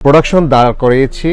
Production দাঁড় করিয়েছি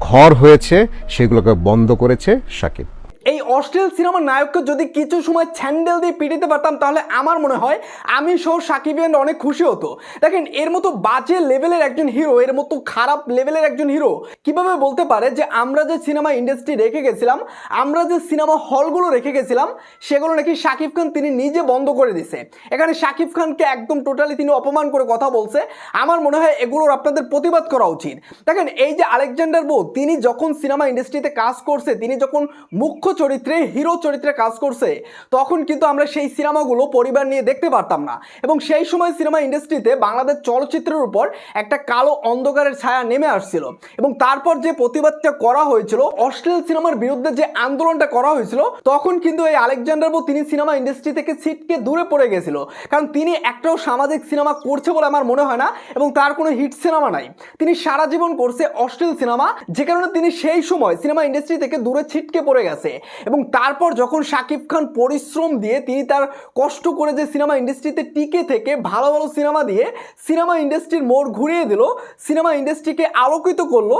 ঘর হয়েছে সেগুলোকে বন্ধ করেছে সাকিব এই অশ্লীল সিনেমার নায়ককে যদি কিছু সময় স্যান্ডেল দিয়ে পিটিতে পারতাম, তাহলে আমার মনে হয় আমি সহ সাকিবিয়ান অনেক খুশি হতো। দেখেন, এর মতো বাজে লেভেলের একজন হিরো এর মতো খারাপ লেভেলের একজন হিরো কীভাবে বলতে পারে যে আমরা যে সিনেমা ইন্ডাস্ট্রি রেখে গেছিলাম, আমরা যে সিনেমা হলগুলো রেখে গেছিলাম, সেগুলো নাকি শাকিব খান তিনি নিজে বন্ধ করে দিছে। এখানে শাকিব খানকে একদম টোটালি তিনি অপমান করে কথা বলছে। আমার মনে হয় এগুলোর আপনাদের প্রতিবাদ করা উচিত। দেখেন, এই যে আলেকজান্ডার বো তিনি যখন সিনেমা ইন্ডাস্ট্রিতে কাজ করছে, তিনি যখন মুখ্য চরিত্রে, হিরো চরিত্রে কাজ করছে, তখন কিন্তু আমরা সেই সিনেমাগুলো পরিবার নিয়ে দেখতে পারতাম না। এবং সেই সময় সিনেমা ইন্ডাস্ট্রিতে বাংলাদেশ চলচ্চিত্রের উপর একটা কালো অন্ধকারের ছায়া নেমে আসছিল। এবং তারপর যে প্রতিবাদটা করা হয়েছিল, অশ্লীল সিনেমার বিরুদ্ধে যে আন্দোলনটা করা হয়েছিল, তখন কিন্তু এই আলেকজান্ডার বো তিনি সিনেমা ইন্ডাস্ট্রি থেকে ছিটকে দূরে পড়ে গেছিল। কারণ তিনি একটাও সামাজিক সিনেমা করছে বলে আমার মনে হয় না, এবং তার কোনো হিট সিনেমা নাই। তিনি সারা জীবন করছে অশ্লীল সিনেমা, যে কারণে তিনি সেই সময় সিনেমা ইন্ডাস্ট্রি থেকে দূরে ছিটকে পড়ে গেছে। এবং তারপর যখন শাকিব খান পরিশ্রম দিয়ে তিনি তার কষ্ট করে যে সিনেমা ইন্ডাস্ট্রিতে টিকে থেকে ভালো ভালো সিনেমা দিয়ে সিনেমা ইন্ডাস্ট্রির মোড় ঘুরিয়ে দিল, সিনেমা ইন্ডাস্ট্রিকে আলোকিত করল,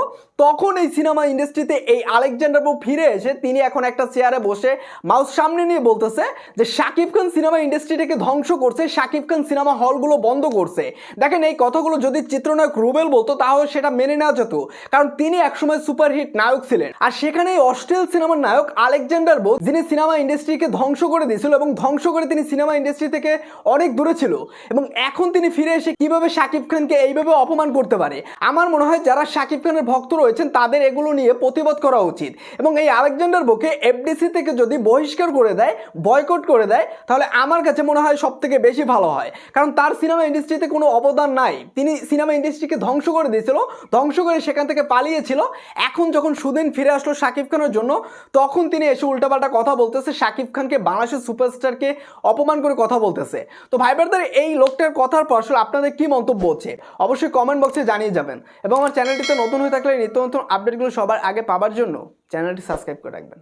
তখন এই সিনেমা ইন্ডাস্ট্রিতে এই আলেকজান্ডার বউ ফিরে এসে তিনি এখন একটা চেয়ারে বসে মাউস সামনে নিয়ে বলতেছে যে, শাকিব খান সিনেমা ইন্ডাস্ট্রিটাকে ধ্বংস করছে, শাকিব খান সিনেমা হলগুলো বন্ধ করছে। দেখেন এই কথাগুলো যদি চিত্রনায়ক রুবেল বলতো, তাহলে সেটা মেনে নেওয়া যেত, কারণ তিনি একসময় সুপারহিট নায়ক ছিলেন। আর সেখানে এই অস্ট্রেল সিনেমার নায়ক আলেকজান্ডার বোস যিনি সিনেমা ইন্ডাস্ট্রিকে ধ্বংস করে দিয়েছিল এবং ধ্বংস করে তিনি সিনেমা ইন্ডাস্ট্রি থেকে অনেক দূরে ছিল। এবং এখন তিনি ফিরে এসে কীভাবে শাকিব খানকে এইভাবে অপমান করতে পারে? আমার মনে হয় যারা শাকিব খানের ভক্ত রয়েছেন, তাদের এগুলো নিয়ে প্রতিবাদ করা উচিত। এবং এই আলেকজান্ডার বোকে এফডিসি থেকে যদি বহিষ্কার করে দেয়, বয়কট করে দেয়, তাহলে আমার কাছে মনে হয় সব থেকে বেশি ভালো হয়। কারণ তার সিনেমা ইন্ডাস্ট্রিতে কোনো অবদান নাই। তিনি সিনেমা ইন্ডাস্ট্রিকে ধ্বংস করে দিয়েছিল, ধ্বংস করে সেখান থেকে পালিয়েছিল। এখন যখন সুদিন ফিরে আসলো শাকিব খানের জন্য, তখন তিনি এসে উল্টাপাল্টা কথা বলতেছে। শাকিব খানকে, বাংলাদেশের সুপারস্টারকে অপমান করে কথা বলতেছে। তো ভাই ব্রাদার এই লোকটার কথার পর আসলে আপনাদের কি মন্তব্য হচ্ছে? অবশ্যই কমেন্ট বক্সে জানিয়ে যাবেন। এবং আমার চ্যানেলটিতে নতুন হয়ে থাকলে নিত্য নতুন আপডেটগুলো সবার আগে পাওয়ার জন্য চ্যানেলটি সাবস্ক্রাইব করে রাখবেন।